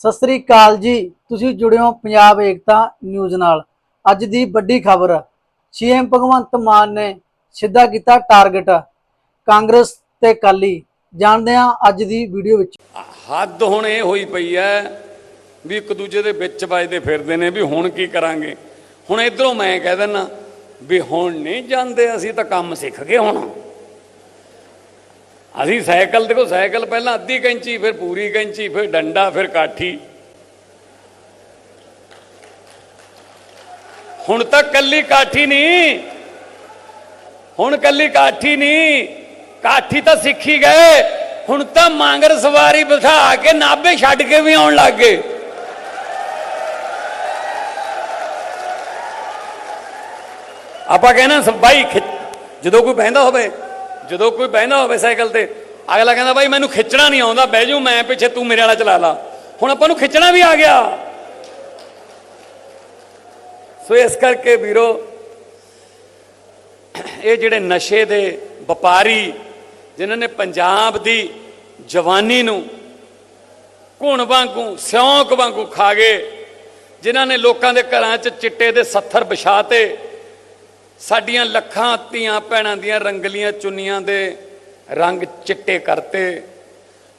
ਸਤਿ ਸ੍ਰੀ ਅਕਾਲ ਜੀ। ਤੁਸੀਂ ਜੁੜੇ ਪੰਜਾਬ ਏਕਤਾ ਨਿਊਜ਼ ਨਾਲ। ਅੱਜ ਦੀ ਵੱਡੀ ਖਬਰ, ਸੀਐਮ ਭਗਵੰਤ ਮਾਨ ਨੇ ਸਿੱਧਾ ਕੀਤਾ ਟਾਰਗੇਟ, ਕਾਂਗਰਸ ਤੇ ਕਾਲੀ ਜਾਣਦੇ ਹਾਂ ਅੱਜ ਦੀ ਵੀਡੀਓ ਵਿੱਚ। ਹੱਦ ਹੁਣ ਇਹ ਹੋਈ ਪਈ ਹੈ ਵੀ ਇੱਕ ਦੂਜੇ ਦੇ ਵਿੱਚ ਵੱਜਦੇ ਫਿਰਦੇ ਨੇ ਵੀ ਹੁਣ ਕੀ ਕਰਾਂਗੇ। ਹੁਣ ਇਧਰੋਂ ਮੈਂ ਕਹਿ ਦਿੰਨਾ ਵੀ ਹੁਣ ਨਹੀਂ ਜਾਂਦੇ, ਅਸੀਂ ਤਾਂ ਕੰਮ ਸਿੱਖ ਗਏ ਹੁਣ। ਅਸੀਂ ਸਾਈਕਲ, ਦੇਖੋ ਸਾਈਕਲ ਪਹਿਲਾਂ ਅੱਧੀ ਕੈਂਚੀ, ਫਿਰ ਪੂਰੀ ਕੈਂਚੀ, ਫਿਰ ਡੰਡਾ, ਫਿਰ ਕਾਠੀ। ਹੁਣ ਤਾਂ ਕੱਲੀ ਕਾਠੀ ਨਹੀਂ। ਹੁਣ ਕੱਲੀ ਕਾਠੀ ਨਹੀਂ। ਕਾਠੀ ਤਾਂ ਸਿੱਖੀ ਗਏ। ਹੁਣ ਤਾਂ ਮਾਂਗਰ ਸਵਾਰੀ ਬਿਠਾ ਕੇ ਨਾਭੇ ਛੱਡ ਕੇ ਵੀ ਆਉਣ ਲੱਗ ਗਏ। ਆਪਾਂ ਕਹਿੰਦਾ ਸ- ਬਾਈ ਜਦੋਂ ਕੋਈ ਬਹਿੰਦਾ ਹੋਵੇ ਜਦੋਂ ਕੋਈ ਬਹਿੰਦਾ ਹੋਵੇ ਸਾਈਕਲ ਤੇ, ਅਗਲਾ ਕਹਿੰਦਾ, ਬਾਈ, ਮੈਨੂੰ ਖਿੱਚਣਾ ਨਹੀਂ ਆਉਂਦਾ, ਬਹਿ ਜਾਊ ਮੈਂ, ਪਿੱਛੇ ਤੂੰ ਮੇਰੇ ਵਾਲਾ ਚਲਾ ਲਾ। ਹੁਣ ਆਪਾਂ ਨੂੰ ਖਿੱਚਣਾ ਵੀ ਆ ਗਿਆ। ਸੋ ਇਸ ਕਰਕੇ ਵੀਰੋ, ਇਹ ਜਿਹੜੇ ਨਸ਼ੇ ਦੇ ਵਪਾਰੀ, ਜਿਨ੍ਹਾਂ ਨੇ ਪੰਜਾਬ ਦੀ ਜਵਾਨੀ ਨੂੰ ਘੁਣ ਵਾਂਗੂ, ਸਿਉਂਕ ਵਾਂਗੂ ਖਾ ਗਏ, ਜਿਨ੍ਹਾਂ ਨੇ ਲੋਕਾਂ ਦੇ ਘਰਾਂ 'ਚ ਚਿੱਟੇ ਦੇ ਸੱਥਰ ਵਿਛਾਤੇ ਸਾਡੀਆਂ ਲੱਖਾਂ ਧੀਆਂ ਭੈਣਾਂ ਦੀਆਂ ਰੰਗਲੀਆਂ ਚੁੰਨੀਆਂ ਦੇ ਰੰਗ ਚਿੱਟੇ ਕਰਤੇ।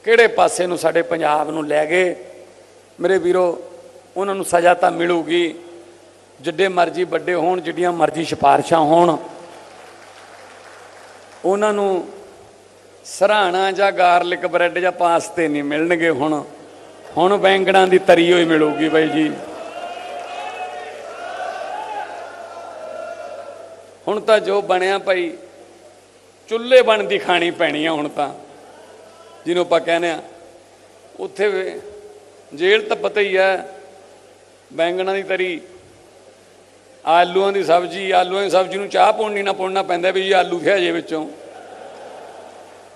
ਕਿਹੜੇ ਪਾਸੇ ਨੂੰ ਸਾਡੇ ਪੰਜਾਬ ਨੂੰ ਲੈ ਗਏ? ਮੇਰੇ ਵੀਰੋ, ਉਹਨਾਂ ਨੂੰ ਸਜ਼ਾ ਤਾਂ ਮਿਲੂਗੀ। ਜਿੱਡੇ ਮਰਜ਼ੀ ਵੱਡੇ ਹੋਣ, ਜਿੱਡੀਆਂ ਮਰਜ਼ੀ ਸਿਫਾਰਸ਼ਾਂ ਹੋਣ। ਉਹਨਾਂ ਨੂੰ ਸਰਾਣਾ ਜਾਂ ਗਾਰਲਿਕ ਬ੍ਰੈਡ ਜਾਂ ਪਾਸਤੇ ਨਹੀਂ ਮਿਲਣਗੇ ਹੁਣ। ਹੁਣ ਬੈਂਗਣਾਂ ਦੀ ਤਰੀ ਹੋਈ ਮਿਲੂਗੀ ਬਾਈ ਜੀ। ਹੁਣ ਤਾਂ ਜੋ ਬਣਿਆ ਭਾਈ, ਚੁੱਲ੍ਹੇ ਬਣਦੀ ਖਾਣੀ ਪੈਣੀ ਆ ਹੁਣ ਤਾਂ। ਜਿਹਨੂੰ ਆਪਾਂ ਕਹਿੰਦੇ ਆ। ਉੱਥੇ ਵੇ- ਜੇਲ੍ਹ ਤਾਂ ਪਤਾ ਹੀ ਹੈ ਬੈਂਗਣਾ ਦੀ ਤਰੀ, ਆਲੂਆਂ ਦੀ ਸਬਜ਼ੀ, ਆਲੂਆਂ ਦੀ ਸਬਜ਼ੀ ਨੂੰ ਚਾਹ ਪਾਉਣੀ ਨਾ ਪਾਉਣਾ ਪੈਂਦਾ ਵੀ ਜੀ ਆਲੂ ਖਿਆ ਜੇ ਵਿੱਚੋਂ।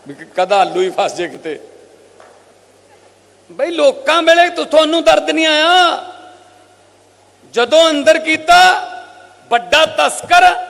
ਵੀ ਕਦਾ ਆਲੂ ਹੀ ਫਸ ਜੇ ਕਿਤੇ। ਬਈ ਲੋਕਾਂ ਵੇਲੇ ਤੁਹਾਨੂੰ ਦਰਦ ਨਹੀਂ ਆਇਆ। ਜਦੋਂ ਅੰਦਰ ਕੀਤਾ, ਵੱਡਾ ਤਸਕਰ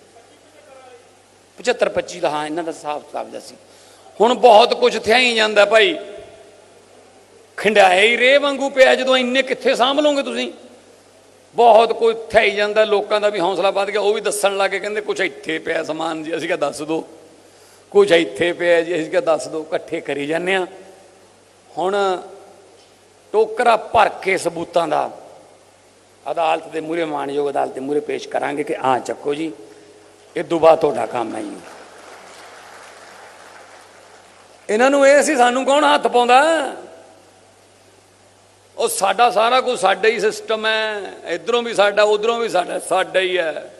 75 25 ਦਾ, ਹਾਂ, ਇਹਨਾਂ ਦਾ ਹਿਸਾਬ ਕਿਤਾਬ ਦਾ ਸੀ। ਹੁਣ ਬਹੁਤ ਕੁਝ ਥਿਆ ਹੀ ਜਾਂਦਾ ਭਾਈ। ਖੰਡਾਏ ਹੀ ਰੇ ਵਾਂਗੂ ਪਿਆ, ਜਦੋਂ ਇੰਨੇ ਕਿੱਥੇ ਸਾਂਭ ਲਓਗੇ ਤੁਸੀਂ? ਬਹੁਤ ਕੋਈ ਥਿਆ ਹੀ ਜਾਂਦਾ, ਲੋਕਾਂ ਦਾ ਵੀ ਹੌਸਲਾ ਵੱਧ ਗਿਆ, ਉਹ ਵੀ ਦੱਸਣ ਲੱਗੇ ਕਹਿੰਦੇ ਕੁਝ ਇੱਥੇ ਪਿਆ ਸਮਾਨ ਜੀ, ਅਸੀਂ ਕਿਹਾ ਦੱਸ ਦਿਓ ਕੁਝ ਇੱਥੇ ਪਿਆ ਜੀ, ਅਸੀਂ ਕਿਹਾ ਦੱਸ ਦਿਓ ਇਕੱਠੇ ਕਰੀ ਜਾਂਦੇ ਆ ਹੁਣ ਟੋਕਰਾ ਭਰ ਕੇ ਸਬੂਤਾਂ ਦਾ ਅਦਾਲਤ ਦੇ ਮੂਹਰੇ, ਮਾਨਯੋਗ ਅਦਾਲਤ ਦੇ ਮੂਹਰੇ ਪੇਸ਼ ਕਰਾਂਗੇ ਕਿ ਆ ਚੱਕੋ ਜੀ। ਇਹ ਦੁਬਾ ਤੁਹਾਡਾ ਕੰਮ ਹੈ ਜੀ। ਇਹਨਾਂ ਨੂੰ ਇਹ ਸੀ, ਸਾਨੂੰ ਕੌਣ ਹੱਥ ਪਾਉਂਦਾ? ਉਹ ਸਾਡਾ ਸਾਰਾ ਕੁਝ ਸਾਡਾ ਹੀ ਸਿਸਟਮ ਹੈ। ਇਧਰੋਂ ਵੀ ਸਾਡਾ, ਉਧਰੋਂ ਵੀ ਸਾਡਾ ਸਾਡਾ ਹੀ ਹੈ।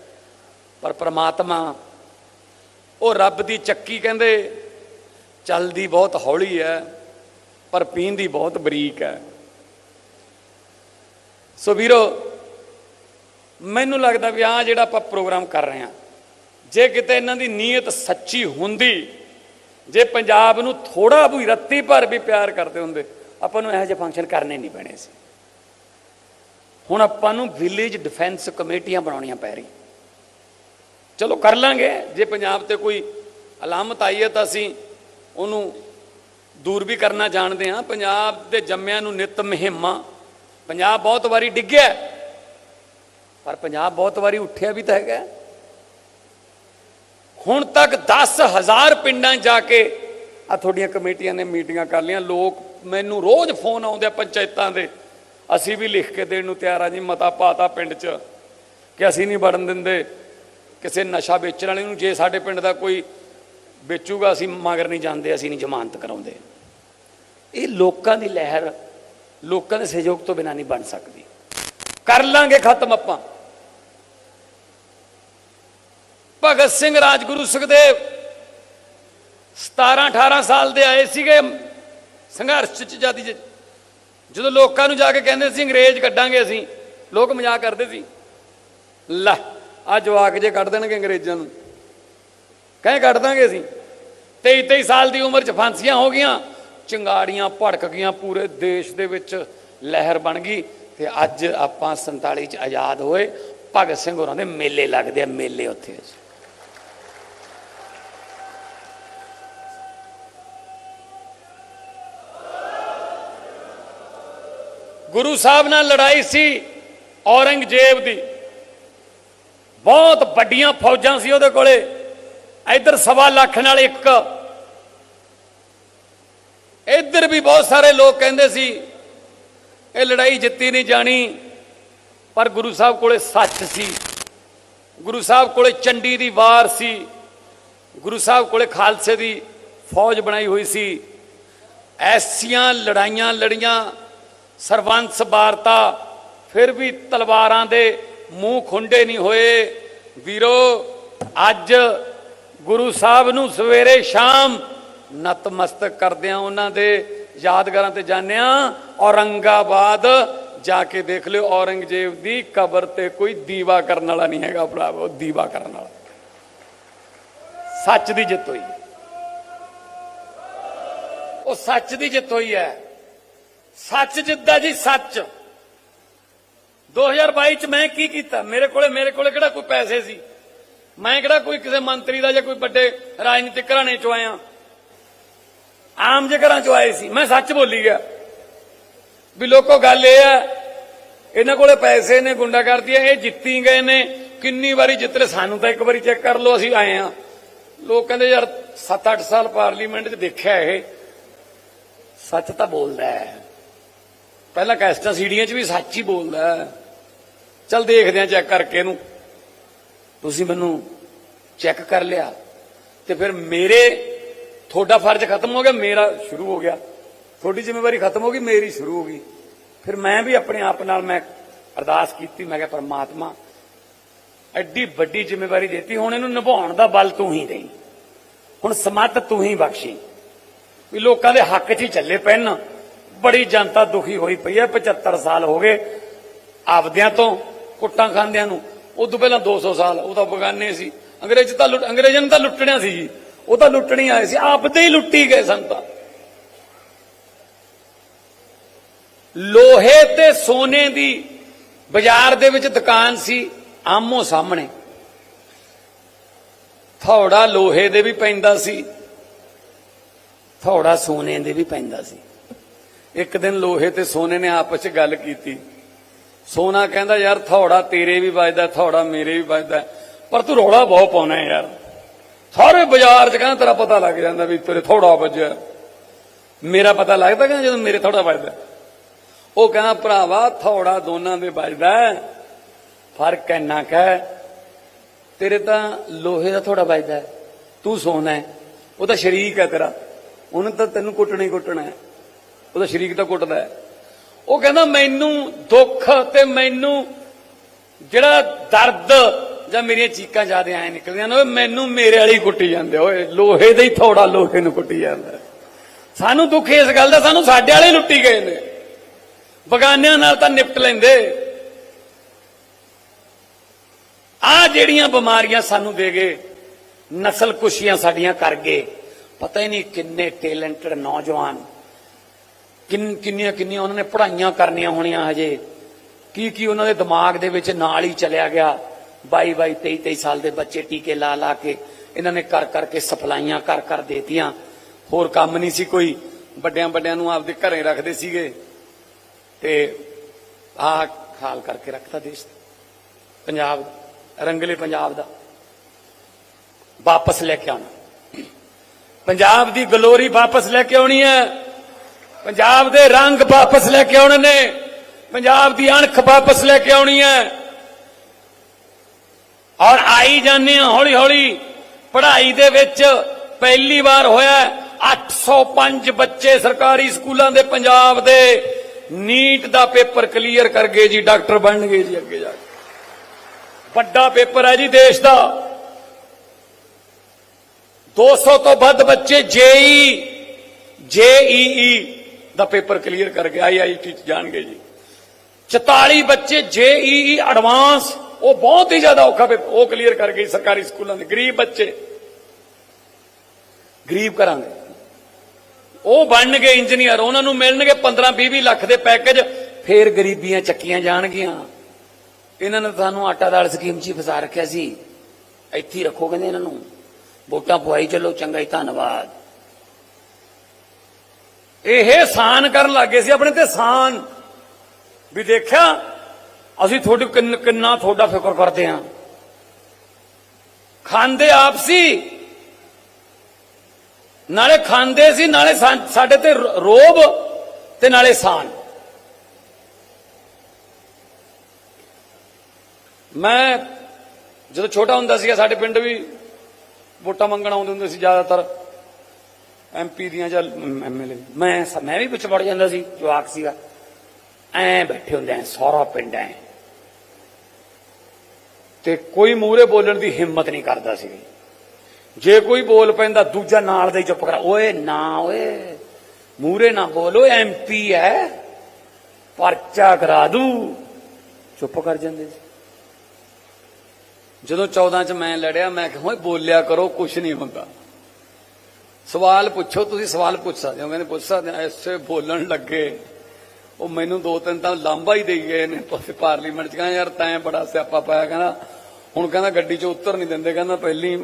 ਪਰ ਪ੍ਰਮਾਤਮਾ, ਉਹ ਰੱਬ ਦੀ ਚੱਕੀ ਕਹਿੰਦੇ, ਚੱਲਦੀ ਬਹੁਤ ਹੌਲੀ ਹੈ, ਪਰ ਪੀਂਦੀ ਬਹੁਤ ਬਰੀਕ ਹੈ। ਸੋ ਵੀਰੋ, ਮੈਨੂੰ ਲੱਗਦਾ ਵੀ ਆ ਜਿਹੜਾ ਆਪਾਂ ਪ੍ਰੋਗਰਾਮ ਕਰ ਰਹੇ ਹਾਂ ਜੇ ਕਿਤੇ ਇਹਨਾਂ ਦੀ ਨੀਅਤ ਸੱਚੀ ਹੁੰਦੀ, ਜੇ ਪੰਜਾਬ ਨੂੰ ਥੋੜਾ ਵੀ ਰੱਤੀ ਭਰ ਵੀ ਪਿਆਰ ਕਰਦੇ ਹੁੰਦੇ, ਆਪਾਂ ਨੂੰ ਇਹੋ ਜਿਹੇ ਫੰਕਸ਼ਨ ਕਰਨੇ ਨਹੀਂ ਪੈਣੇ ਸੀ। ਹੁਣ ਆਪਾਂ ਨੂੰ ਵਿਲੇਜ ਡਿਫੈਂਸ ਕਮੇਟੀਆਂ ਬਣਾਉਣੀਆਂ ਪੈ ਰਹੀ ਚਲੋ ਕਰ ਲਾਂਗੇ, ਜੇ ਪੰਜਾਬ ਤੇ ਕੋਈ ਅਲਾਮਤ ਆਈ ਹੈ ਤਾਂ ਅਸੀਂ ਉਹਨੂੰ ਦੂਰ ਵੀ ਕਰਨਾ ਜਾਣਦੇ ਹਾਂ। ਪੰਜਾਬ ਦੇ ਜੰਮਿਆਂ ਨੂੰ ਨਿਤ ਮਹਿਮਾ, ਪੰਜਾਬ ਬਹੁਤ ਵਾਰੀ ਡਿੱਗਿਆ, ਪਰ ਪੰਜਾਬ ਬਹੁਤ ਵਾਰੀ ਉੱਠਿਆ ਵੀ ਤਾਂ ਹੈਗਾ। ਹੁਣ ਤੱਕ 10000 ਪਿੰਡਾਂ ਜਾ ਕੇ ਆ ਤੁਹਾਡੀਆਂ ਕਮੇਟੀਆਂ ਨੇ ਮੀਟਿੰਗਾਂ ਕਰ ਲਈਆਂ। ਲੋਕ ਮੈਨੂੰ ਰੋਜ਼ ਫੋਨ ਆਉਂਦੇ ਆ ਪੰਚਾਇਤਾਂ ਦੇ। ਅਸੀਂ ਵੀ ਲਿਖ ਕੇ ਦੇਣ ਨੂੰ ਤਿਆਰ ਆ ਜੀ, ਮਤਾ ਪਾਤਾ ਪਿੰਡ 'ਚ ਕਿ ਅਸੀਂ ਨਹੀਂ ਵੜਨ ਦਿੰਦੇ। ਕਿਸੇ ਨਸ਼ਾ ਵੇਚਣ ਵਾਲੇ ਨੂੰ ਜੇ ਸਾਡੇ ਪਿੰਡ ਦਾ ਕੋਈ ਵੇਚੂਗਾ, ਅਸੀਂ ਮਗਰ ਨਹੀਂ ਜਾਂਦੇ, ਅਸੀਂ ਨਹੀਂ ਜ਼ਮਾਨਤ ਕਰਾਉਂਦੇ। ਇਹ ਲੋਕਾਂ ਦੀ ਲਹਿਰ, ਲੋਕਾਂ ਦੇ ਸਹਿਯੋਗ ਤੋਂ ਬਿਨਾਂ ਨਹੀਂ ਬਣ ਸਕਦੀ। ਕਰ ਲਾਂਗੇ ਖਤਮ ਆਪਾਂ। ਭਗਤ ਸਿੰਘ ਰਾਜਗੁਰੂ ਸੁਖਦੇਵ 17 18 ਸਾਲ ਦੇ ਆਏ ਸੀਗੇ ਸੰਘਰਸ਼ ਚ ਆਜ਼ਾਦੀ ਚ। ਜਦੋਂ ਲੋਕਾਂ ਨੂੰ ਜਾ ਕੇ ਕਹਿੰਦੇ ਸੀ ਅੰਗਰੇਜ਼ ਕੱਢਾਂਗੇ ਅਸੀਂ, ਲੋਕ ਮਜ਼ਾਕ ਕਰਦੇ ਸੀ। ਲੈ ਆ ਜਵਾਕ ਜੇ ਕੱਢ ਦੇਣਗੇ ਅੰਗਰੇਜ਼ਾਂ ਨੂੰ। ਕਹੇ ਕੱਢ ਦਾਂਗੇ ਅਸੀਂ। 23 23 ਸਾਲ ਦੀ ਉਮਰ 'ਚ ਫਾਂਸੀਆਂ ਹੋ ਗਈਆਂ, ਚਿੰਗਾੜੀਆਂ ਭੜਕ ਗਈਆਂ, ਪੂਰੇ ਦੇਸ਼ ਦੇ ਵਿੱਚ ਲਹਿਰ ਬਣ ਗਈ ਤੇ ਅੱਜ ਆਪਾਂ 47 ਚ ਆਜ਼ਾਦ ਹੋਏ। ਭਗਤ ਸਿੰਘ ਹੋਰਾਂ ਦੇ ਮੇਲੇ ਲੱਗਦੇ ਆ, ਮੇਲੇ ਉੱਥੇ। ਗੁਰੂ ਸਾਹਿਬ ਨਾਲ ਲੜਾਈ ਸੀ ਔਰੰਗਜ਼ੇਬ ਦੀ। ਬਹੁਤ ਵੱਡੀਆਂ ਫੌਜਾਂ ਸੀ ਉਹਦੇ ਕੋਲੇ। ਇੱਧਰ ਸਵਾ ਲੱਖ ਨਾਲ ਇੱਕ। ਇੱਧਰ ਵੀ ਬਹੁਤ ਸਾਰੇ ਲੋਕ ਕਹਿੰਦੇ ਸੀ, ਇਹ ਲੜਾਈ ਜਿੱਤੀ ਨਹੀਂ ਜਾਣੀ, ਪਰ ਗੁਰੂ ਸਾਹਿਬ ਕੋਲੇ ਸੱਚ ਸੀ। ਗੁਰੂ ਸਾਹਿਬ ਕੋਲੇ ਚੰਡੀ ਦੀ ਵਾਰ ਸੀ। ਗੁਰੂ ਸਾਹਿਬ ਕੋਲੇ ਖਾਲਸੇ ਦੀ ਫੌਜ ਬਣਾਈ ਹੋਈ ਸੀ। ਐਸੀਆਂ ਲੜਾਈਆਂ ਲੜੀਆਂ ਸਰਬੰਸ ਵਾਰਤਾ, ਫਿਰ ਵੀ ਤਲਵਾਰਾਂ ਦੇ ਮੂੰਹ ਖੁੰਡੇ ਨਹੀਂ ਹੋਏ। ਵੀਰੋ, ਅੱਜ ਗੁਰੂ ਸਾਹਿਬ ਨੂੰ ਸਵੇਰੇ ਸ਼ਾਮ ਨਤਮਸਤਕ ਕਰਦਿਆਂ ਉਹਨਾਂ ਦੇ ਯਾਦਗਾਰਾਂ ਤੇ ਜਾਂਦੇ ਹਾਂ ਔਰੰਗਾਬਾਦ ਜਾ ਕੇ ਦੇਖ ਲਿਓ, ਔਰੰਗਜ਼ੇਬ ਦੀ ਕਬਰ ਤੇ ਕੋਈ ਦੀਵਾ ਕਰਨ ਵਾਲਾ ਨਹੀਂ ਹੈਗਾ ਭਰਾਵੋ ਦੀਵਾ ਕਰਨ ਵਾਲਾ। ਸੱਚ ਦੀ ਜਿੱਤ ਹੋਈ। ਉਹ ਸੱਚ ਦੀ ਜਿੱਤ ਹੋਈ ਹੈ। ਸੱਚ ਜਿੱਦਾ ਜੀ ਸੱਚ। 2022 ਚ ਮੈਂ ਕੀ ਕੀਤਾ? ਮੇਰੇ ਕੋਲੇ ਮੇਰੇ ਕੋਲੇ ਕਿਹੜਾ ਕੋਈ ਪੈਸੇ ਸੀ? ਮੈਂ ਕਿਹੜਾ ਕੋਈ ਕਿਸੇ ਮੰਤਰੀ ਦਾ ਜਾਂ ਕੋਈ ਵੱਡੇ ਰਾਜਨੀਤਿਕ ਘਰਾਣੇ ਚੋਂ ਆਇਆ? ਆਮ ਜੇ ਘਰਾਂ ਚੋਂ ਆਏ ਸੀ। ਮੈਂ ਸੱਚ ਬੋਲੀ ਗਿਆ। ਵੀ ਲੋਕੋ, ਗੱਲ ਇਹ ਹੈ, ਇਹਨਾਂ ਕੋਲੇ ਪੈਸੇ ਨੇ ਗੁੰਡਾ ਕਰਦੀ ਹੈ, ਇਹ ਜਿੱਤੀ ਗਏ ਨੇ। ਕਿੰਨੀ ਵਾਰੀ ਜਿੱਤਲੇ ਸਾਨੂੰ ਤਾਂ ਇੱਕ ਵਾਰੀ ਚੈੱਕ ਕਰ ਲਓ, ਅਸੀਂ ਆਏ ਆ ਲੋਕ ਕਹਿੰਦੇ, ਯਾਰ 7-8 ਸਾਲ ਪਾਰਲੀਮੈਂਟ 'ਚ ਦੇਖਿਆ ਇਹ। ਸੱਚ ਤਾਂ ਬੋਲਦਾ ਹੈ। ਪਹਿਲਾਂ ਕੈਸਟਾਂ ਸੀੜੀਆਂ 'ਚ ਵੀ ਸੱਚ ਹੀ ਬੋਲਦਾ ਹੈ। ਚਲ ਦੇਖਦੇ ਆ ਚੈੱਕ ਕਰਕੇ ਇਹਨੂੰ। ਤੁਸੀਂ ਮੈਨੂੰ ਚੈੱਕ ਕਰ ਲਿਆ ਤੇ ਫਿਰ ਮੇਰੇ ਤੁਹਾਡਾ ਫਰਜ਼ ਖਤਮ ਹੋ ਗਿਆ, ਮੇਰਾ ਸ਼ੁਰੂ ਹੋ ਗਿਆ। ਤੁਹਾਡੀ ਜ਼ਿੰਮੇਵਾਰੀ ਖਤਮ ਹੋ ਗਈ, ਮੇਰੀ ਸ਼ੁਰੂ ਹੋ ਗਈ। ਫਿਰ ਮੈਂ ਵੀ ਆਪਣੇ ਆਪ ਨਾਲ ਮੈਂ ਅਰਦਾਸ ਕੀਤੀ, ਮੈਂ ਕਿਹਾ ਪਰਮਾਤਮਾ, ਐਡੀ ਵੱਡੀ ਜ਼ਿੰਮੇਵਾਰੀ ਦਿੱਤੀ, ਹੁਣ ਇਹਨੂੰ ਨਿਭਾਉਣ ਦਾ ਬਲ ਤੂੰ ਹੀ ਦੇਈ। ਹੁਣ ਸਮੱਤ ਤੂੰ ਹੀ ਬਖਸ਼ੀ। ਵੀ ਲੋਕਾਂ ਦੇ ਹੱਕ 'ਚ ਹੀ ਚੱਲੇ ਪੈਣ। ਬੜੀ ਜਨਤਾ ਦੁਖੀ ਹੋਈ ਪਈ ਹੈ 75 ਸਾਲ ਹੋ ਗਏ ਆਪਦਿਆਂ ਤੋਂ, ਕੁੱਟਾਂ ਖਾਂਦਿਆਂ ਨੂੰ। ਉਦੋਂ ਪਹਿਲਾਂ 200 ਸਾਲ, ਉਹ ਤਾਂ ਬਗਾਨੇ ਸੀ। ਅੰਗਰੇਜ਼ ਤਾਂ ਲੁੱਟ, ਅੰਗਰੇਜ਼ਾਂ ਨੇ ਤਾਂ ਲੁੱਟਣਿਆ ਸੀ ਜੀ। ਉਹ ਤਾਂ ਲੁੱਟਣੀ ਆਏ ਸੀ, ਆਪਦੇ ਹੀ ਲੁੱਟੀ ਗਏ ਸਨ ਤਾਂ। ਲੋਹੇ ਤੇ ਸੋਨੇ ਦੀ ਬਾਜ਼ਾਰ ਦੇ ਵਿੱਚ ਦੁਕਾਨ ਸੀ, ਆਮੋ ਸਾਹਮਣੇ। ਥੋੜਾ ਲੋਹੇ ਦੇ ਵੀ ਪੈਂਦਾ ਸੀ, ਥੋੜਾ ਸੋਨੇ ਦੇ ਵੀ ਪੈਂਦਾ ਸੀ। ਇੱਕ ਦਿਨ ਲੋਹੇ ਤੇ ਸੋਨੇ ਨੇ ਆਪਸ ਵਿੱਚ ਗੱਲ ਕੀਤੀ। ਸੋਨਾ ਕਹਿੰਦਾ, ਯਾਰ, ਥੋੜਾ ਤੇਰੇ ਵੀ ਵੱਜਦਾ, ਥੋੜਾ ਮੇਰੇ ਵੀ ਵੱਜਦਾ। ਪਰ ਤੂੰ ਰੋਲਾ ਬਹੁਤ ਪਾਉਣਾ ਯਾਰ। ਸਾਰੇ ਬਾਜ਼ਾਰ 'ਚ ਕਹਿੰਦਾ, ਤੇਰਾ ਪਤਾ ਲੱਗ ਜਾਂਦਾ ਵੀ ਤੇਰੇ ਥੋੜਾ ਵੱਜਿਆ। ਮੇਰਾ ਪਤਾ ਲੱਗਦਾ ਕਿ ਜਦੋਂ ਮੇਰੇ ਥੋੜਾ ਵੱਜਦਾ। ਉਹ ਕਹਿੰਦਾ, ਭਰਾਵਾ, ਥੋੜਾ ਦੋਨਾਂ ਦੇ ਵੱਜਦਾ ਫ਼ਰਕ ਇੰਨਾ ਕੁ ਤੇਰੇ ਤਾਂ ਲੋਹੇ ਦਾ ਥੋੜਾ ਵੱਜਦਾ ਤੂੰ ਸੋਨਾ ਹੈ। ਉਹ ਤਾਂ ਸ਼ਰੀਕ ਹੈ ਤੇਰਾ। ਉਹਨੇ ਤਾਂ ਤੈਨੂੰ ਕੁੱਟਣਾ ਹੀ ਕੁੱਟਣਾ ਹੈ। ਉਹਦਾ ਸ਼ਰੀਕ ਤਾਂ ਕੁੱਟਦਾ ਉਹ ਕਹਿੰਦਾ, ਮੈਨੂੰ ਦੁੱਖ ਤੇ ਮੈਨੂੰ ਜਿਹੜਾ ਦਰਦ ਜਾਂ ਮੇਰੀਆਂ ਚੀਕਾਂ ਜ਼ਿਆਦਾ ਆਏ ਨਿਕਲਦੀਆਂ ਨੇ ਓਏ ਮੈਨੂੰ ਮੇਰੇ ਵਾਲੀ ਕੁੱਟੀ ਜਾਂਦੇ ਓਏ, ਲੋਹੇ ਦੇ ਹੀ ਥੋੜਾ ਲੋਹੇ ਨੂੰ ਕੁੱਟੀ ਜਾਂਦਾ। ਸਾਨੂੰ ਦੁੱਖ ਇਸ ਗੱਲ ਦਾ, ਸਾਨੂੰ ਸਾਡੇ ਵਾਲੇ ਲੁੱਟੀ ਗਏ ਨੇ। ਬਗਾਨਿਆਂ ਨਾਲ ਤਾਂ ਨਿਪਟ ਲੈਂਦੇ। ਆ ਜਿਹੜੀਆਂ ਬਿਮਾਰੀਆਂ ਸਾਨੂੰ ਦੇ ਗਏ ਨਸਲ ਕੁਸ਼ੀਆਂ ਸਾਡੀਆਂ ਕਰ ਗਏ, ਪਤਾ ਹੀ ਨਹੀਂ ਕਿੰਨੇ ਟੈਲੈਂਟਡ ਨੌਜਵਾਨ ਕਿੰਨ, ਕਿੰਨੀਆਂ ਕਿੰਨੀਆਂ ਉਹਨਾਂ ਨੇ ਪੜ੍ਹਾਈਆਂ ਕਰਨੀਆਂ ਹੋਣੀਆਂ ਹਜੇ। ਕੀ ਕੀ ਉਹਨਾਂ ਦੇ ਦਿਮਾਗ ਦੇ ਵਿੱਚ ਨਾਲ ਹੀ ਚਲਿਆ ਗਿਆ। 22 22 23 23 ਸਾਲ ਦੇ ਬੱਚੇ ਟੀਕੇ ਲਾ ਲਾ ਕੇ ਇਹਨਾਂ ਨੇ ਕਰ, ਕਰਕੇ ਸਪਲਾਈਆਂ ਕਰ ਕਰ ਦੇਤੀਆਂ। ਹੋਰ ਕੰਮ ਨਹੀਂ ਸੀ ਕੋਈ। ਵੱਡਿਆਂ ਵੱਡਿਆਂ ਨੂੰ ਆਪਦੇ ਘਰੇ ਰੱਖਦੇ ਸੀਗੇ। ਤੇ ਆਹ ਖਾਲ ਕਰਕੇ ਰੱਖਤਾ ਦੇਸ਼। ਪੰਜਾਬ, ਰੰਗਲੇ ਪੰਜਾਬ ਦਾ। ਵਾਪਸ ਲੈ ਕੇ ਆਉਣਾ। ਪੰਜਾਬ ਦੀ ਗਲੋਰੀ ਵਾਪਸ ਲੈ ਕੇ ਆਉਣੀ ਹੈ। ਪੰਜਾਬ ਦੇ ਰੰਗ ਵਾਪਸ ਲੈ ਕੇ ਆਉਣੇ ਨੇ। ਪੰਜਾਬ ਦੀ ਅਣਖ ਵਾਪਸ ਲੈ ਕੇ ਆਉਣੀ ਹੈ। ਔਰ ਆਈ ਜਾਂਦੇ ਹਾਂ ਹੌਲੀ ਹੌਲੀ ਪੜ੍ਹਾਈ ਦੇ ਵਿੱਚ ਪਹਿਲੀ ਵਾਰ ਹੋਇਆ ਹੈ। 805 ਬੱਚੇ ਸਰਕਾਰੀ ਸਕੂਲਾਂ ਦੇ ਪੰਜਾਬ ਦੇ। ਨੀਟ ਦਾ ਪੇਪਰ ਕਲੀਅਰ ਕਰ ਗਏ ਜੀ, ਡਾਕਟਰ ਬਣ ਗਏ ਜੀ ਅੱਗੇ ਜਾ ਕੇ। ਵੱਡਾ ਪੇਪਰ ਹੈ ਜੀ ਦੇਸ਼ ਦਾ। 200 ਤੋਂ ਵੱਧ ਬੱਚੇ ਜੇਈ ਜੇਈਈ ਦਾ ਪੇਪਰ ਕਲੀਅਰ ਕਰ ਗਏ ਆਈਆਈਟੀ ਚ ਜਾਣਗੇ ਜੀ। 44 ਬੱਚੇ ਜੇਈਈ ਐਡਵਾਂਸ, ਉਹ ਬਹੁਤ ਹੀ ਜ਼ਿਆਦਾ ਔਖਾ ਪੇਪਰ, ਉਹ ਕਲੀਅਰ ਕਰ ਗਈ ਸਰਕਾਰੀ ਸਕੂਲਾਂ ਦੇ। ਗਰੀਬ ਬੱਚੇ, ਗਰੀਬ ਘਰਾਂ ਦੇ। ਉਹ ਬਣਨਗੇ ਇੰਜੀਨੀਅਰ, ਉਹਨਾਂ ਨੂੰ ਮਿਲਣਗੇ 15 20 ਲੱਖ ਦੇ ਪੈਕੇਜ, ਫੇਰ ਗਰੀਬੀਆਂ ਚੱਕੀਆਂ ਜਾਣਗੀਆਂ। ਇਹਨਾਂ ਨੇ ਤੁਹਾਨੂੰ ਆਟਾ ਦਾਲ ਸਕੀਮ 'ਚ ਹੀ ਫਸਾ ਰੱਖਿਆ ਸੀ। ਇੱਥੇ ਰੱਖੋ ਕਹਿੰਦੇ ਇਹਨਾਂ ਨੂੰ। ਵੋਟਾਂ ਪਵਾਈ ਚੱਲੋ, ਚੰਗਾ ਹੀ ਧੰਨਵਾਦ। ਇਹ ਸਾਨ ਕਰਨ ਲੱਗੇ ਸੀ, ਆਪਣੇ ਤੇ ਸਾਨ। ਵੀ ਦੇਖਿਆ, ਅਸੀਂ ਤੁਹਾਡੇ ਕਿੰਨ- ਕਿੰਨਾ ਤੁਹਾਡਾ ਫਿਕਰ ਕਰਦੇ ਹਾਂ ਖਾਂਦੇ ਆਪ ਸੀ, ਨਾਲੇ ਖਾਂਦੇ ਸੀ, ਨਾਲੇ ਸਾਡੇ ਤੇ ਰੋਬ ਤੇ ਨਾਲੇ ਸਾਨ। ਮੈਂ ਜਦੋਂ ਛੋਟਾ ਹੁੰਦਾ ਸੀਗਾ, ਸਾਡੇ ਪਿੰਡ ਵੀ ਵੋਟਾਂ ਮੰਗਣ ਆਉਂਦੇ ਹੁੰਦੇ ਸੀ ਜ਼ਿਆਦਾਤਰ। ਐਮਪੀ ਦੀਆਂ ਜਾਂ ਐਮਐਲਏ ਮੈਂ ਸ- ਮੈਂ ਵੀ ਵਿੱਚ ਵੜ ਜਾਂਦਾ ਸੀ, ਜਵਾਕ ਸੀਗਾ। ਐ ਬੈਠੇ ਹੁੰਦੇ ਐ, ਸਾਰਾ ਪਿੰਡ ਐ। ਤੇ ਕੋਈ ਮੂਹਰੇ ਬੋਲਣ ਦੀ ਹਿੰਮਤ ਨਹੀਂ ਕਰਦਾ ਸੀ। ਜੇ ਕੋਈ ਬੋਲ ਪੈਂਦਾ, ਦੂਜਾ ਨਾਲ ਦਾ ਹੀ ਚੁੱਪ ਕਰਾ। ਓਏ ਨਾ, ਓਏ। ਮੂਹਰੇ ਨਾ ਬੋਲੋ ਐਮਪੀ ਐ। ਪਰਚਾ ਕਰਾ ਦੂ। ਚੁੱਪ ਕਰ ਜਾਂਦੇ ਸੀ। ਜਦੋਂ 14 ਚ ਮੈਂ ਲੜਿਆ, ਮੈਂ ਕਿਹਾ ਬੋਲਿਆ ਕਰੋ ਕੁਝ ਨਹੀਂ ਹੁੰਦਾ। ਸਵਾਲ ਪੁੱਛੋ, ਤੁਸੀਂ ਸਵਾਲ ਪੁੱਛ ਸਕਦੇ ਹੋ। ਕਹਿੰਦੇ ਪੁੱਛ ਸਕਦੇ, ਐਸੇ ਬੋਲਣ ਲੱਗੇ। ਉਹ ਮੈਨੂੰ ਦੋ ਤਿੰਨ ਤਾਂ ਲਾਂਬਾ ਹੀ ਦੇਈ ਗਏ ਨੇ। ਪਾਰਲੀਮੈਂਟ ਚ ਕਹਿੰਦਾ, ਯਾਰ ਤੈਂ ਬੜਾ ਸਿਆਪਾ ਪਾਇਆ। ਕਹਿੰਦਾ, ਹੁਣ ਕਹਿੰਦਾ ਗੱਡੀ 'ਚ ਉੱਤਰ ਨਹੀਂ ਦਿੰਦੇ। ਕਹਿੰਦਾ ਪਹਿਲੀ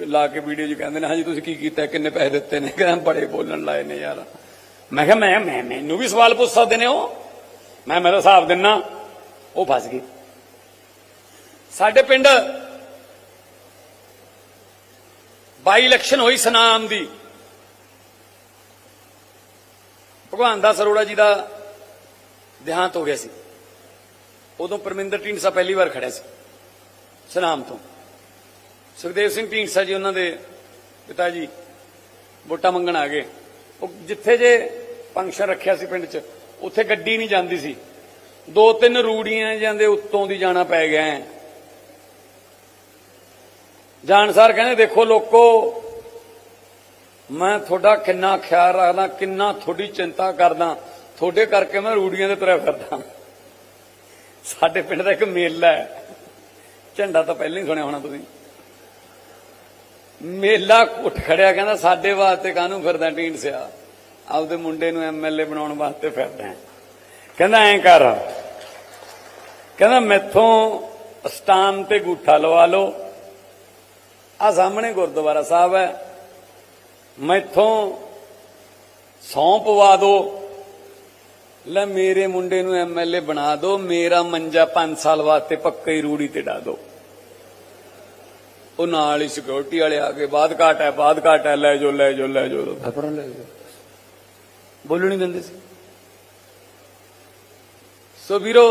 ਲਾ ਕੇ ਵੀਡੀਓ 'ਚ ਕਹਿੰਦੇ ਨੇ, ਹਾਂਜੀ, ਤੁਸੀਂ ਕੀ ਕੀਤਾ? ਕਿੰਨੇ ਪੈਸੇ ਦਿੱਤੇ ਨੇ? ਕਹਿੰਦਾ, ਬੜੇ ਬੋਲਣ ਲਾਏ ਨੇ ਯਾਰ। ਮੈਂ ਕਿਹਾ, ਮੈਂ ਮੈਂ, ਮੈਨੂੰ ਵੀ ਸਵਾਲ ਪੁੱਛ ਸਕਦੇ ਨੇ ਉਹ? ਮੈਂ ਮੇਰਾ ਹਿਸਾਬ ਦਿੰਨਾ, ਉਹ ਫਸ ਗਈ। ਸਾਡੇ ਪਿੰਡ ਬਾਈ ਇਲੈਕਸ਼ਨ ਹੋਈ ਸਨਾਮ ਦੀ। ਭਗਵਾਨ ਦਾਸ ਅਰੋੜਾ ਜੀ ਦਾ ਦੇਹਾਂਤ ਹੋ ਗਿਆ ਸੀ। ਉਦੋਂ ਪਰਮਿੰਦਰ ਢੀਂਡਸਾ ਪਹਿਲੀ ਵਾਰ ਖੜਿਆ ਸੀ, ਸਨਾਮ ਤੋਂ। ਸੁਖਦੇਵ ਸਿੰਘ ਢੀਂਡਸਾ ਜੀ ਉਹਨਾਂ ਦੇ ਪਿਤਾ ਜੀ ਵੋਟਾਂ ਮੰਗਣ ਆ ਗਏ। ਉਹ ਜਿੱਥੇ ਜੇ ਫੰਕਸ਼ਨ ਰੱਖਿਆ ਸੀ ਪਿੰਡ 'ਚ, ਉੱਥੇ ਗੱਡੀ ਨਹੀਂ ਜਾਂਦੀ ਸੀ। ਦੋ ਤਿੰਨ ਰੂੜੀਆਂ ਜਾਂਦੇ ਉੱਤੋਂ ਦੀ ਜਾਣਾ ਪੈ ਗਿਆ ਹੈ। ਜਾਣਸਾਰ ਕਹਿੰਦੇ, ਦੇਖੋ ਲੋਕੋ, ਮੈਂ ਤੁਹਾਡਾ ਕਿੰਨਾ ਖਿਆਲ ਰੱਖਦਾ, ਕਿੰਨਾ ਤੁਹਾਡੀ ਚਿੰਤਾ ਕਰਦਾ, ਤੁਹਾਡੇ ਕਰਕੇ ਮੈਂ ਰੂੜੀਆਂ ਦੇ ਤੁਰਿਆ ਫਿਰਦਾ। ਸਾਡੇ ਪਿੰਡ ਦਾ ਇੱਕ ਮੇਲਾ ਹੈ। ਝੰਡਾ ਤਾਂ ਪਹਿਲਾਂ ਹੀ ਸੁਣਿਆ ਹੋਣਾ ਤੁਸੀਂ। ਮੇਲਾ ਉੱਠ ਖੜਿਆ, ਕਹਿੰਦਾ, ਸਾਡੇ ਵਾਸਤੇ ਕਾਹਨੂੰ ਫਿਰਦਾ ਢੀਂਡ ਸਿਆ? ਆਪਦੇ ਮੁੰਡੇ ਨੂੰ ਐਮਐਲਏ ਬਣਾਉਣ ਵਾਸਤੇ ਫਿਰਦਾ ਕਹਿੰਦਾ, ਐਂ ਕਰ। ਕਹਿੰਦਾ, ਮੈਥੋਂ ਸਟਾਮ ਤੇ ਗੂਠਾ ਲਵਾ ਲਓ। ਆ ਸਾਹਮਣੇ ਗੁਰਦੁਆਰਾ ਸਾਹਿਬ ਹੈ। ਮੈਥੋਂ ਸੌਂ ਪਵਾ ਦੋ। ਲੈ ਮੇਰੇ ਮੁੰਡੇ ਨੂੰ ਐਮਐਲਏ ਬਣਾ ਦਿਓ ਮੇਰਾ ਮੰਜਾ 5 ਸਾਲ ਵਾਸਤੇ ਪੱਕਾ ਹੀ ਰੂੜੀ ਤੇ ਡਾ ਦਿਓ ਉਹ ਨਾਲ ਹੀ ਸਿਕਿਉਰਿਟੀ ਵਾਲੇ ਆ ਕੇ ਬਾਦ ਘਾਟ ਹੈ ਬਾਦ ਘਾਟ ਹੈ। ਲੈ ਜੋ ਲੈ ਜੋ ਲੈ ਜੋ ਫਪੜਨ ਲੈ ਜੋ ਬੋਲਣ ਦਿੰਦੇ ਸੀ। ਸੋ ਵੀਰੋ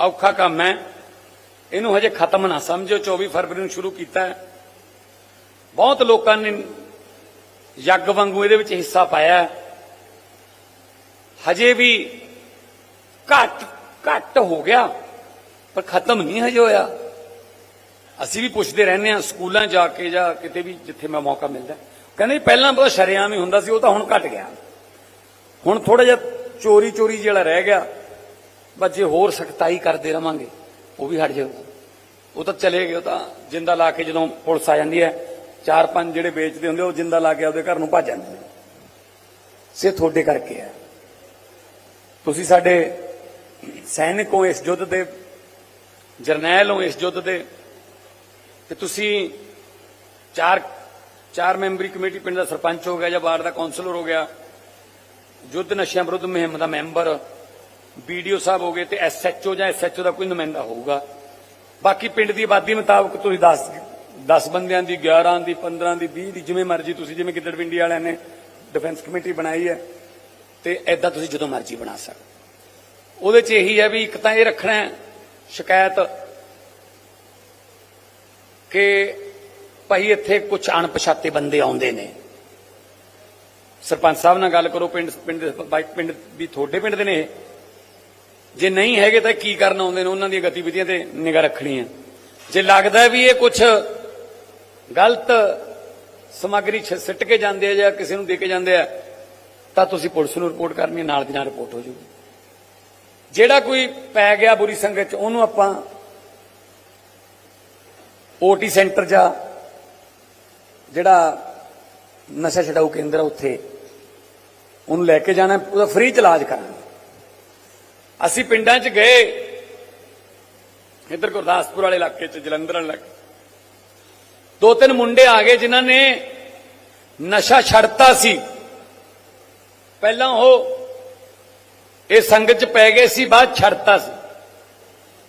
ਔਖਾ ਕੰਮ ਹੈ। ਇਹਨੂੰ ਹਜੇ ਖਤਮ ਨਾ ਸਮਝੋ 24 ਫਰਵਰੀ ਨੂੰ ਸ਼ੁਰੂ ਕੀਤਾ ਬਹੁਤ ਲੋਕਾਂ ਨੇ ਯੱਗ ਵਾਂਗੂ ਇਹਦੇ ਵਿੱਚ ਹਿੱਸਾ ਪਾਇਆ ਹਜੇ ਵੀ ਘੱਟ ਘੱਟ ਹੋ ਗਿਆ, ਪਰ ਖਤਮ ਨਹੀਂ ਹਜੇ ਹੋਇਆ। ਅਸੀਂ ਵੀ ਪੁੱਛਦੇ ਰਹਿੰਦੇ ਹਾਂ, ਸਕੂਲਾਂ ਜਾ ਕੇ ਜਾਂ ਕਿਤੇ ਵੀ ਜਿੱਥੇ ਮੈਂ ਮੌਕਾ ਮਿਲਦਾ। ਕਹਿੰਦੇ ਪਹਿਲਾਂ ਬਹੁਤ ਸ਼ਰੇਆਮ ਹੀ ਹੁੰਦਾ ਸੀ, ਉਹ ਤਾਂ ਹੁਣ ਘਟ ਗਿਆ। ਹੁਣ ਥੋੜਾ ਜਿਹਾ ਚੋਰੀ ਚੋਰੀ ਜਿਹੜਾ ਰਹਿ ਗਿਆ ਬਸ ਜੇ ਹੋਰ ਸਖਤਾਈ ਕਰਦੇ ਰਵਾਂਗੇ। ਉਹ ਵੀ ਹਟ ਜਾਓ। ਉਹ ਤਾਂ ਚਲੇ ਗਏ, ਉਹ ਤਾਂ ਜਿੰਦਾ ਲਾ ਕੇ ਜਦੋਂ ਪੁਲਿਸ ਆ ਜਾਂਦੀ ਹੈ, ਚਾਰ ਪੰਜ ਜਿਹੜੇ ਵੇਚਦੇ ਹੁੰਦੇ, ਉਹ ਜਿੰਦਾ ਲਾ ਕੇ ਆਪਦੇ ਘਰ ਨੂੰ ਭੱਜ ਜਾਂਦੇ ਨੇ। ਸੇ ਤੁਹਾਡੇ ਕਰਕੇ ਹੈ। ਤੁਸੀਂ ਸਾਡੇ ਸੈਨਿਕ ਹੋ ਇਸ ਯੁੱਧ ਦੇ, ਜਰਨੈਲ ਹੋ ਇਸ ਯੁੱਧ ਦੇ, ਤੇ ਤੁਸੀਂ ਚਾਰ ਚਾਰ ਮੈਂਬਰੀ ਕਮੇਟੀ, ਪਿੰਡ ਦਾ ਸਰਪੰਚ ਹੋ ਗਿਆ ਜਾਂ ਵਾਰਡ ਦਾ ਕਾਉਂਸਲਰ ਹੋ ਗਿਆ ਯੁੱਧ ਨਸ਼ਿਆਂ ਵਿਰੁੱਧ ਮੁਹਿੰਮ ਦਾ ਮੈਂਬਰ ਵੀਡੀਓ ਸਾਹਿਬ ਹੋ ਗਏ ਤੇ ਐਸਐਚਓ ਜਾਂ ਐਸਐਚਓ ਦਾ ਕੋਈ ਨੁਮਾਇੰਦਾ ਹੋਊਗਾ। ਬਾਕੀ ਪਿੰਡ ਦੀ ਆਬਾਦੀ ਮੁਤਾਬਕ ਤੁਸੀਂ 10 10 ਬੰਦਿਆਂ ਦੀ 11 ਦੀ 15 ਦੀ 20 ਦੀ, ਜਿਵੇਂ ਮਰਜ਼ੀ ਤੁਸੀਂ, ਜਿਵੇਂ ਗਿੱਦੜ ਪਿੰਡੀ ਵਾਲਿਆਂ ਨੇ ਡਿਫੈਂਸ ਕਮੇਟੀ ਬਣਾਈ ਹੈ, ਤੇ ਐਦਾਂ ਤੁਸੀਂ ਜਦੋਂ ਮਰਜ਼ੀ ਬਣਾ ਸਕਦੇ ਉਹਦੇ 'ਚ ਇਹੀ ਹੈ ਵੀ ਇੱਕ ਤਾਂ ਇਹ ਰੱਖਣਾ ਸ਼ਿਕਾਇਤ ਕਿ ਭਾਈ ਇੱਥੇ ਕੁਝ ਅਣਪਛਾਤੇ ਬੰਦੇ ਆਉਂਦੇ ਨੇ। ਸਰਪੰਚ ਸਾਹਿਬ ਨਾਲ ਗੱਲ ਕਰੋ, ਪਿੰਡ ਪਿੰਡ ਦੇ ਪਿੰਡ ਵੀ ਤੁਹਾਡੇ ਪਿੰਡ ਦੇ ਨੇ ਇਹ। ਜੇ ਨਹੀਂ ਹੈਗੇ ਤਾਂ ਕੀ ਕਰਨ ਆਉਂਦੇ ਨੇ? ਉਹਨਾਂ ਦੀਆਂ ਗਤੀਵਿਧੀਆਂ ਤੇ ਨਿਗਾਹ ਰੱਖਣੀ ਹੈ। ਜੇ ਲੱਗਦਾ ਵੀ ਇਹ ਕੁਝ ਗਲਤ ਸਮੱਗਰੀ ਛ- ਸਿੱਟ ਕੇ ਜਾਂਦੇ ਆ ਜਾਂ ਕਿਸੇ ਨੂੰ ਦੇ ਕੇ ਜਾਂਦੇ ਆ, ਤਾਂ ਤੁਸੀਂ ਪੁਲਿਸ ਨੂੰ ਰਿਪੋਰਟ ਕਰਨੀ ਹੈ, ਨਾਲ ਦੀ ਨਾਲ ਰਿਪੋਰਟ ਹੋ ਜੂਗੀ। ਜਿਹੜਾ ਕੋਈ ਪੈ ਗਿਆ ਬੁਰੀ ਸੰਗਤ ਚ, ਉਹਨੂੰ ਆਪਾਂ ਓਟੀ ਸੈਂਟਰ ਜਾਂ ਜਿਹੜਾ ਨਸ਼ਾ ਛਡਾਊ ਕੇਂਦਰ ਆ ਉੱਥੇ, ਉਹਨੂੰ ਲੈ ਕੇ ਜਾਣਾ, ਉਹਦਾ ਫ੍ਰੀ ਚ ਇਲਾਜ ਕਰਨਾ ਅਸੀਂ ਪਿੰਡਾਂ 'ਚ ਗਏ ਇੱਧਰ ਗੁਰਦਾਸਪੁਰ ਵਾਲੇ ਇਲਾਕੇ 'ਚ ਜਲੰਧਰ ਵਾਲੇ ਇਲਾਕੇ ਦੋ ਤਿੰਨ ਮੁੰਡੇ ਆ ਗਏ ਜਿਨ੍ਹਾਂ ਨੇ ਨਸ਼ਾ ਛੱਡਤਾ ਸੀ ਪਹਿਲਾਂ ਉਹ ਇਹ ਸੰਗਤ 'ਚ ਪੈ ਗਏ ਸੀ ਬਾਅਦ ਛੱਡਤਾ ਸੀ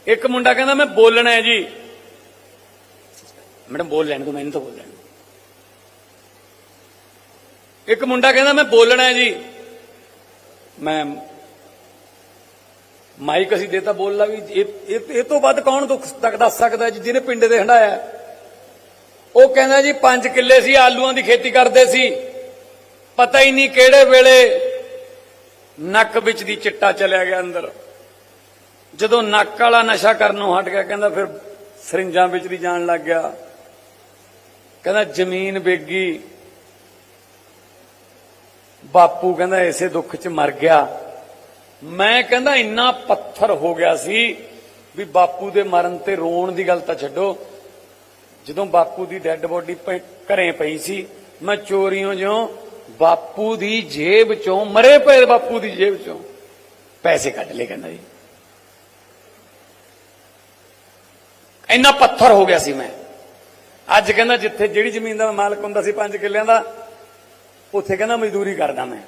ਇੱਕ ਮੁੰਡਾ ਕਹਿੰਦਾ ਮੈਂ ਬੋਲਣਾ ਹੈ ਜੀ ਮੈਡਮ ਬੋਲ ਲੈਣ ਦੋ ਮੈਨੂੰ ਤਾਂ ਬੋਲ ਲੈਣ ਦਿਓ। ਇੱਕ ਮੁੰਡਾ ਕਹਿੰਦਾ ਮੈਂ ਬੋਲਣਾ ਹੈ ਜੀ ਮੈਂ ਮਾਈਕ ਅਸੀਂ ਦੇਤਾ ਬੋਲਣਾ ਵੀ ਇਹ ਇਹ- ਇਹ ਤੋਂ ਵੱਧ ਕੌਣ ਦੁੱਖ ਤੱਕ ਦੱਸ ਸਕਦਾ ਜੀ, ਜਿਹਨੇ ਪਿੰਡ ਦੇ ਹੰਡਾਇਆ ਉਹ ਕਹਿੰਦਾ ਜੀ 5 ਕਿੱਲੇ ਸੀ, ਆਲੂਆਂ ਦੀ ਖੇਤੀ ਕਰਦੇ ਸੀ। ਪਤਾ ਹੀ ਨਹੀਂ ਕਿਹੜੇ ਵੇਲੇ ਨੱਕ ਵਿੱਚ ਦੀ ਚਿੱਟਾ ਚਲਿਆ ਗਿਆ ਅੰਦਰ। ਜਦੋਂ ਨੱਕ ਵਾਲਾ ਨਸ਼ਾ ਕਰਨੋਂ ਹਟ ਗਿਆ, ਕਹਿੰਦਾ ਫਿਰ ਸਰਿੰਜਾਂ ਵਿੱਚ ਦੀ ਜਾਣ ਲੱਗ ਗਿਆ। ਕਹਿੰਦਾ ਜ਼ਮੀਨ ਵੇਗੀ। ਬਾਪੂ ਕਹਿੰਦਾ ਇਸੇ ਦੁੱਖ 'ਚ ਮਰ ਗਿਆ। ਮੈਂ ਕਹਿੰਦਾ ਇੰਨਾ ਪੱਥਰ ਹੋ ਗਿਆ ਸੀ ਵੀ ਬਾਪੂ ਦੇ ਮਰਨ ਤੇ ਰੋਣ ਦੀ ਗੱਲ ਤਾਂ ਛੱਡੋ। ਜਦੋਂ ਬਾਪੂ ਦੀ ਡੈੱਡ ਬੋਡੀ ਘਰੇ ਪਈ ਸੀ, ਮੈਂ ਚੋਰੀਆਂ ਜਿਉਂ ਬਾਪੂ ਦੀ ਜੇਬ ਚੋਂ, ਮਰੇ ਪਏ ਬਾਪੂ ਦੀ ਜੇਬ ਚੋਂ ਪੈਸੇ ਕੱਢ ਲਏ ਕਹਿੰਦਾ ਜੀ। ਇੰਨਾ ਪੱਥਰ ਹੋ ਗਿਆ ਸੀ ਮੈਂ। ਅੱਜ ਕਹਿੰਦਾ ਜਿੱਥੇ ਜਿਹੜੀ ਜ਼ਮੀਨ ਦਾ ਮਾਲਕ ਹੁੰਦਾ ਸੀ 5 ਕਿੱਲਿਆਂ ਦਾ, ਉੱਥੇ ਕਹਿੰਦਾ ਮਜ਼ਦੂਰੀ ਕਰਦਾ ਮੈਂ।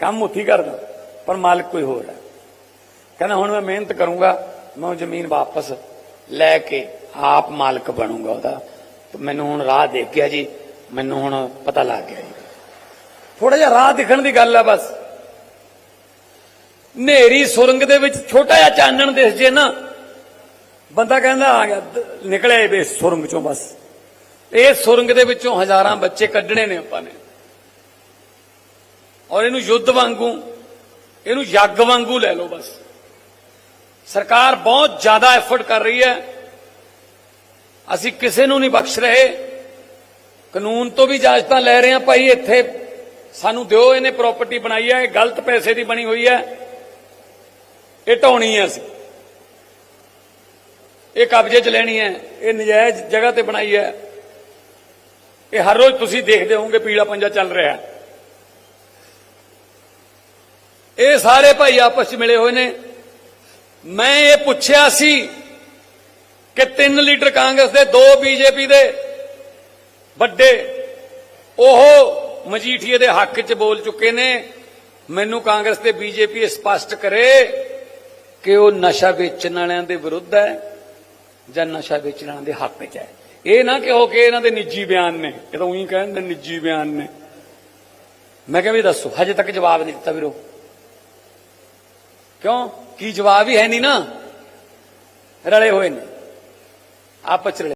ਕੰਮ ਉੱਥੇ ਕਰਦਾ। ਪਰ ਮਾਲਕ ਕੋਈ ਹੋਰ ਹੈ। ਕਹਿੰਦਾ, ਹੁਣ ਮੈਂ ਮਿਹਨਤ ਕਰੂੰਗਾ, ਮੈਂ ਉਹ ਜ਼ਮੀਨ ਵਾਪਸ ਲੈ ਕੇ ਆਪ ਮਾਲਕ ਬਣੂੰਗਾ ਉਹਦਾ। ਮੈਨੂੰ ਹੁਣ ਰਾਹ ਦੇਖ ਗਿਆ ਜੀ, ਮੈਨੂੰ ਹੁਣ ਪਤਾ ਲੱਗ ਗਿਆ ਜੀ। ਥੋੜਾ ਜਿਹਾ ਰਾਹ ਦਿਖਣ ਦੀ ਗੱਲ ਹੈ ਬਸ। ਨੇਰੀ ਸੁਰੰਗ ਦੇ ਵਿੱਚ ਛੋਟਾ ਜਿਹਾ ਚਾਨਣ ਦਿਸ ਜੇ ਨਾ, ਬੰਦਾ ਕਹਿੰਦਾ, ਆ ਗਿਆ, ਦ- ਨਿਕਲਿਆ ਇਹ ਸੁਰੰਗ ਚੋਂ ਬਸ। ਇਹ ਸੁਰੰਗ ਦੇ ਵਿੱਚੋਂ ਹਜ਼ਾਰਾਂ ਬੱਚੇ ਕੱਢਣੇ ਨੇ ਆਪਾਂ ਨੇ। ਔਰ ਇਹਨੂੰ ਯੁੱਧ ਵਾਂਗੂ ਇਹਨੂੰ ਯੱਗ ਵਾਂਗੂ ਲੈ ਲਓ ਬਸ। ਸਰਕਾਰ ਬਹੁਤ ਜ਼ਿਆਦਾ ਐਫਰਟ ਕਰ ਰਹੀ ਹੈ। ਅਸੀਂ ਕਿਸੇ ਨੂੰ ਨਹੀਂ ਬਖਸ਼ ਰਹੇ। ਕਾਨੂੰਨ ਤੋਂ ਵੀ ਇਜਾਜ਼ਤਾਂ ਲੈ ਰਹੇ ਹਾਂ। ਭਾਈ, ਇੱਥੇ ਸਾਨੂੰ ਦਿਓ, ਇਹਨੇ ਪ੍ਰਾਪਰਟੀ ਬਣਾਈ ਹੈ। ਇਹ ਗਲਤ ਪੈਸੇ ਦੀ ਬਣੀ ਹੋਈ ਹੈ। ਇਹ ਢਾਉਣੀ ਹੈ ਅਸੀਂ। ਇਹ ਕਬਜ਼ੇ 'ਚ ਲੈਣੀ ਹੈ। ਇਹ ਨਜਾਇਜ਼ ਜਗ੍ਹਾ ਤੇ ਬਣਾਈ ਹੈ। ਇਹ ਹਰ ਰੋਜ਼ ਤੁਸੀਂ ਦੇਖਦੇ ਹੋਵੋਗੇ, ਪੀਲਾ ਪੰਜਾ ਚੱਲ ਰਿਹਾ ਹੈ। ਇਹ ਸਾਰੇ ਭਾਈ ਆਪਸ ਚ ਮਿਲੇ ਹੋਏ ਨੇ। ਮੈਂ ਇਹ ਪੁੱਛਿਆ ਸੀ ਕਿ ਤਿੰਨ ਲੀਡਰ ਕਾਂਗਰਸ ਦੇ 2 ਬੀਜੇਪੀ ਦੇ ਵੱਡੇ, ਉਹ ਮਜੀਠੀਏ ਦੇ ਹੱਕ 'ਚ ਬੋਲ ਚੁੱਕੇ ਨੇ। ਮੈਨੂੰ ਕਾਂਗਰਸ ਤੇ ਬੀਜੇਪੀ ਸਪਸ਼ਟ ਕਰੇ ਕਿ ਉਹ ਨਸ਼ਾ ਵੇਚਣ ਵਾਲਿਆਂ ਦੇ ਵਿਰੁੱਧ ਹੈ ਜਾਂ ਨਸ਼ਾ ਵੇਚਣ ਵਾਲਿਆਂ ਦੇ ਹੱਕ 'ਚ ਹੈ। ਇਹ ਨਾ ਕਹੋ ਕਿ ਇਹਨਾਂ ਦੇ ਨਿੱਜੀ ਬਿਆਨ ਨੇ, ਇਹ ਤਾਂ ਉਹੀ ਕਹਿੰਦੇ ਨਿੱਜੀ ਬਿਆਨ ਨੇ। ਮੈਂ ਕਿਹਾ ਵੀ ਦੱਸੋ, ਹਜੇ ਤੱਕ ਜਵਾਬ ਨਹੀਂ ਦਿੱਤਾ ਵੀਰੋ। ਕਿਉਂ? ਕੀ ਜਵਾਬ ਹੀ ਹੈ ਨਹੀਂ ਨਾ? ਰਲੇ ਹੋਏ ਨੇ। ਆਪਸ ਚ ਰਲੇ